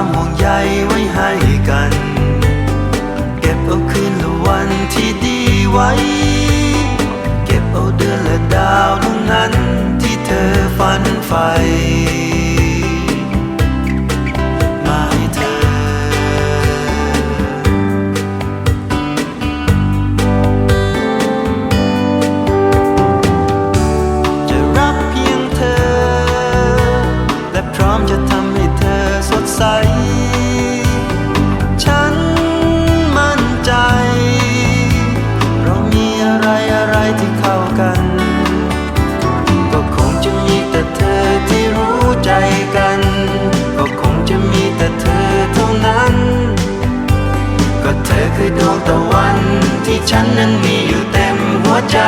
ความห่วงใยไว้ให้กัน เก็บเอาคืนและวันที่ดีไว้ เก็บเอาเดือนและดาวดวงนั้นที่เธอฝันใฝ่มาให้เธอจะรักเพียงเธอและพร้อมจะทำ ที่ฉันนั้นมีอยู่เต็มหัวใจ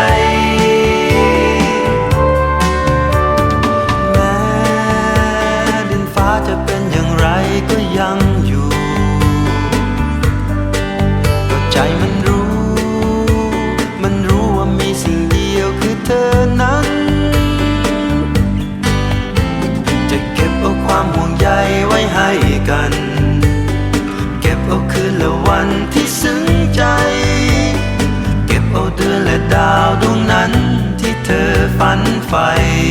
แม้ดินฟ้าจะเป็นอย่างไรก็ยังอยู่ก็ใจมันรู้ มันรู้ว่ามีสิ่งเดียวคือเธอนั้น จะเก็บเอาความห่วงใยไว้ให้กัน เก็บเอาคืนละวันที่ ฝัน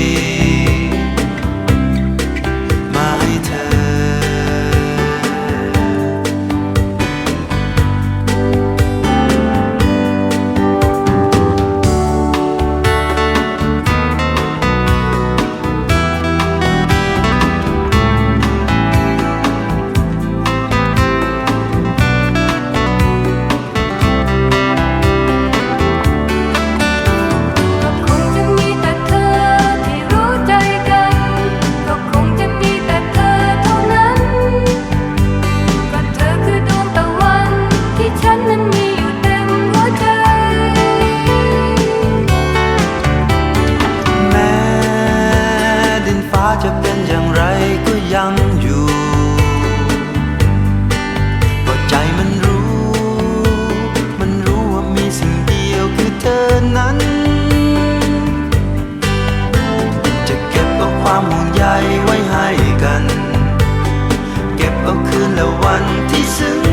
วันที่ซึ้ง